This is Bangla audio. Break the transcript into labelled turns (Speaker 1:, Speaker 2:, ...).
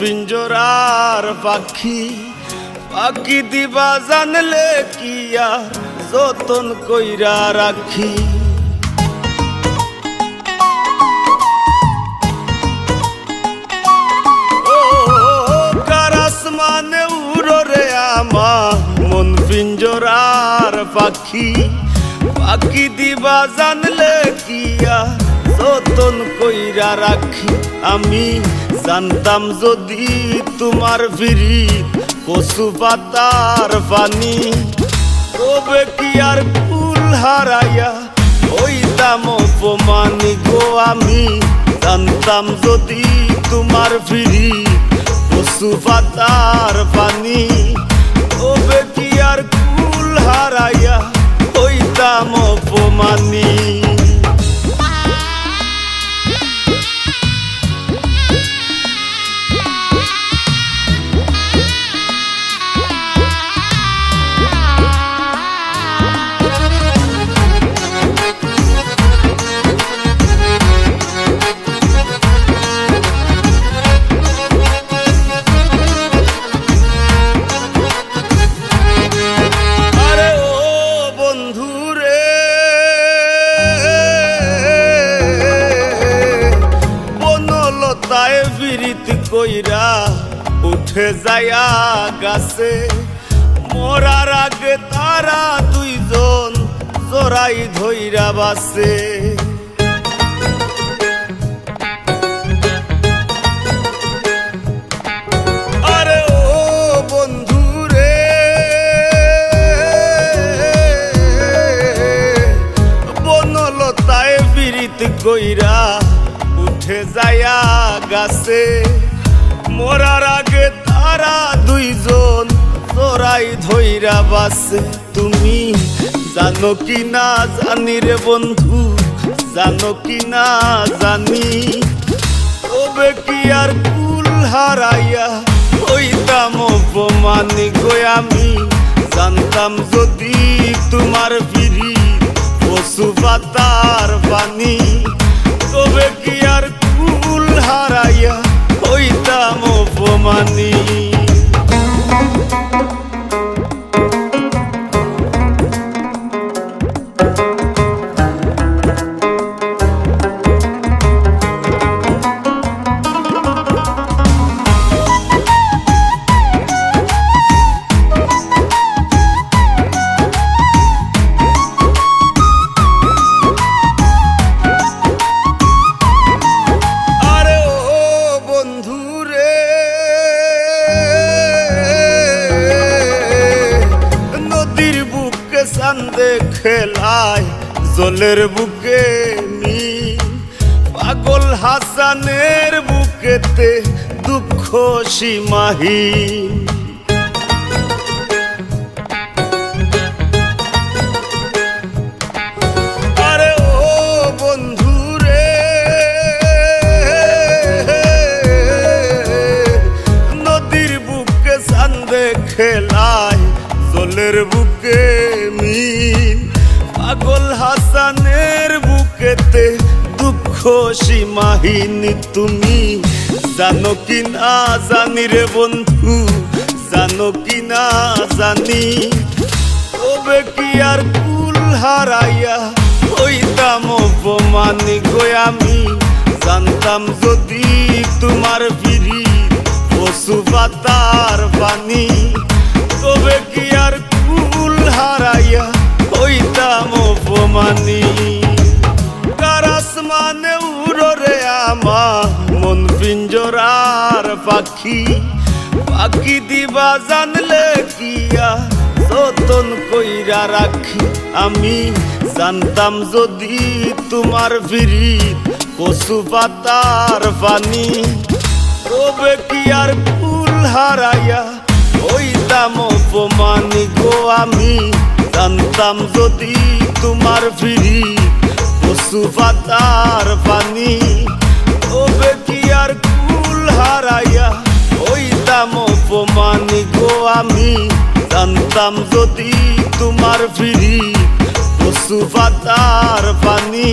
Speaker 1: পিঞ্জরার পাখি পাখি দিবা জানলে কি আর যতন কইরা রাখি। ও কারাস মানে উড়রে আমার মন পিঞ্জরার পাখি পাখি দিবা জানলে কি আর যতন কইরা রাখি। আমি জানতাম যদি তোমার ফিরি কচু পাতার পানি। তবে কি আর ফুল হারাইয়া ওইতাম অপমানি গো আমি? জানতাম যদি তোমার ফিরি কচু পাতার পানি। তবে কি আর ফুল হারাইয়া ওইতাম অপমানি? বনলতায় কইরা উঠে যায়া গাছে। মরার আগে তারা দুইজন জোড়াই ধইরা বাসে। যায়া গাছে, মরার আগে তারা দুইজন তোরাই ধইরা বাসে। তুমি জানো কি না জানি রে বন্ধু, জানো কি না জানি। তবে কি আর কুল হারাইয়া হইতাম অপমানি গো আমি? জানতাম যদি তোমার ফিরি পশু পাতার পানি বুকে সান্দে খেলায় জলের বুকে মি পাগল হাসানের বুকেতে দুঃখ সীমাহীন খেলায় জলের বুকে মিন পাগল হাসানের বুকেতে দুঃখ সীমাহীন তুমি। জানো কি না জানি রে বন্ধু, জানো কি না জানি। তবে কি আর কুল হারাইয়া হইতাম অপমানি গো আমি? জানতাম যদি তোমার ফিরি পশু পাতার পানি। তবে কি পাখি দিবা জানলে কিয়া? যতন কইরা রাখি আমি। জানতাম যদি তোমার ফিরি পশু পাতার পানি তবে কি আর ফুল হারাইয়া হইতাম অপমানি গো আমি। জানতাম যদি তোমার ফিরি পশু পাতার পানি তবে কি আর কুল হারাইয়া হইতাম অপমানি গো আমি। জানতাম যদি তোমার ফিরি পশু পাতার পানি।